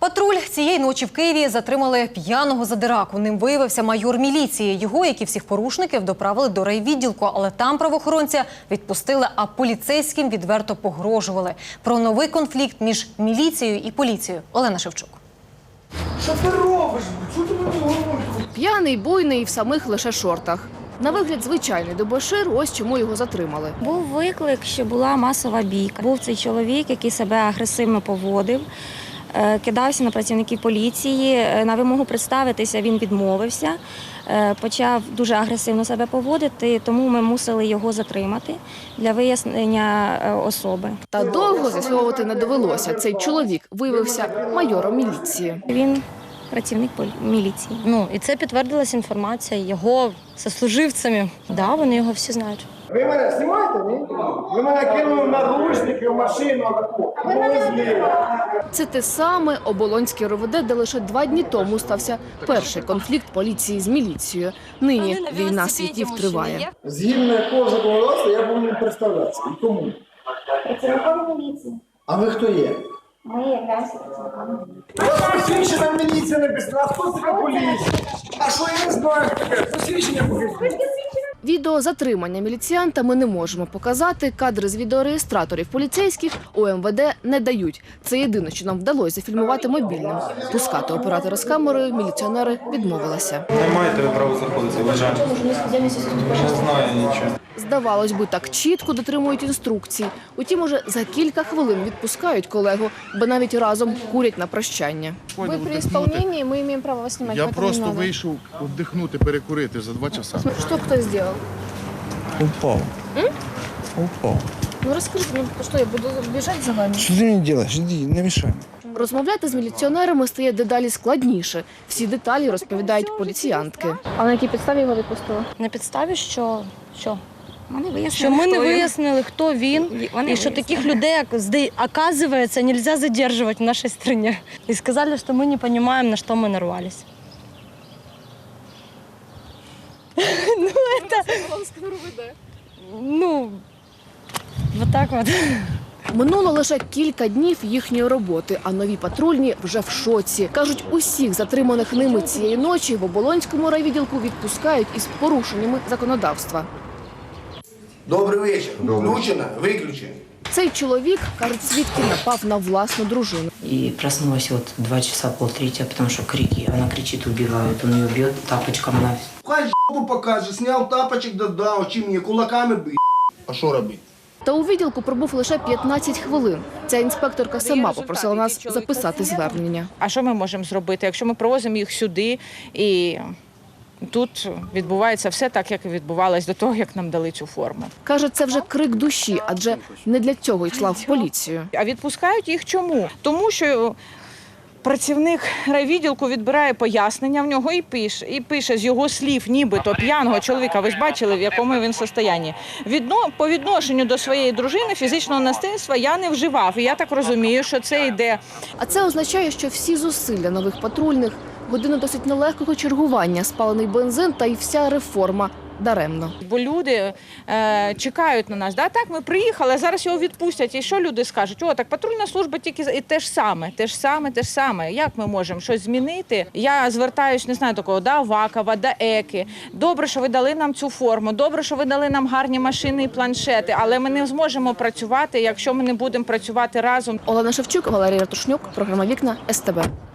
Патруль цієї ночі в Києві затримали п'яного задираку. Ним виявився майор міліції. Його, як і всіх порушників, доправили до райвідділку, але там правоохоронця відпустили, а поліцейським відверто погрожували. Про новий конфлікт між міліцією і поліцією. Олена Шевчук. Що ти робиш? Що ти мені говориш? П'яний, буйний і в самих лише шортах. На вигляд звичайний дебошир, ось чому його затримали. Був виклик, що була масова бійка. Був цей чоловік, який себе агресивно поводив, кидався на працівників поліції. Е, На вимогу представитися він відмовився, е, почав дуже агресивно себе поводити, тому ми мусили його затримати для вияснення е, особи. Та довго з'ясовувати не довелося. Цей чоловік виявився майором міліції. Він працівник міліції. Ну і це підтвердилась інформація його сослуживцями. Да, вони його всі знають. Ви мене знімаєте, ні? Ви мене кинули в наручники, в машину. Це те саме Оболонське РОВД, де лише два дні тому стався перший конфлікт поліції з міліцією. Нині війна світів триває. Згідно якого законодавства я повинен представлятися. І кому? Працівником міліції. А ви хто є? Ми являємося працівниками. Посвідчена міліція написана, а хто така поліція? А що я не знаю, таке? Посвідчення покажіть. Відео затримання міліціянта ми не можемо показати. Кадри з відеореєстраторів поліцейських у МВД не дають. Це єдине, що нам вдалося зафільмувати мобільним. Пускати оператора з камерою міліціонери відмовилися. Не маєте ви права заходити, вважаю. Не знаю нічого. Здавалось би, так чітко дотримують інструкцій. Утім, уже за кілька хвилин відпускають колегу, бо навіть разом курять на прощання. Ви при исполнении, мы имеем право вас снимать. Я просто вийшов віддихнути, перекурити за два часа. Что кто сделал? Упал. Упал. Ну расскажите, ну что, я буду бежать за вами? Что ты мне делаешь? Иди, не мешай. Розмовляти з міліціонерами стає дедалі складніше. Всі деталі розповідають поліціянтки. А на якій підставі його відпустили? На підставі, що, що? Ми не вияснили, що ми не хто він. вияснили, хто він, І вони і що вияснили. таких людей, як зда- оказывается, нельзя задерживать в нашей стране. И сказали, что мы не понимаем, на что мы нарвались. Это... Ну, вот так вот. Минуло лише кілька днів їхньої роботи, а нові патрульні вже в шоці. Кажуть, усіх затриманих ними цієї ночі в Оболонському райвідділку відпускають із порушеннями законодавства. Добрий вечір. Включено, виключено. Цей чоловік, кажуть, свідки напав на власну дружину. И проснулась вот два часа полтретьего, потому что крики. Она кричит, убивают. Он ее бьет тапочком. Она Хай жопу покаже, сняв тапочок, додав, чи мені кулаками бий. А що робити? Та у відділку пробув лише 15 хвилин. Ця інспекторка сама попросила нас записати звернення. А що ми можемо зробити, якщо ми привозимо їх сюди і тут відбувається все так, як і відбувалось до того, як нам дали цю форму. Каже, це вже крик душі, адже не для цього йшла в поліцію. А відпускають їх чому? Тому що працівник райвідділку відбирає пояснення в нього і пише, і пише з його слів, нібито п'яного чоловіка. Ви ж бачили, в якому він состоянні. Відно, по відношенню до своєї дружини фізичного насильства я не вживав. І я так розумію, що це йде А це означає, що всі зусилля нових патрульних, години досить нелегкого чергування, спалений бензин та й вся реформа даремно. Бо люди е, чекають на нас. Да? Так, ми приїхали, а зараз його відпустять. І що люди скажуть? О, так патрульна служба тільки і те ж саме, те ж саме, те ж саме. Як ми можемо щось змінити? Я звертаюсь, не знаю такого, до Авакова, до Еки. Добре, що ви дали нам цю форму. Добре, що ви дали нам гарні машини і планшети, але ми не зможемо працювати, якщо ми не будемо працювати разом. Олена Шевчук, Валерій Ратушнюк, програма Вікна СТБ.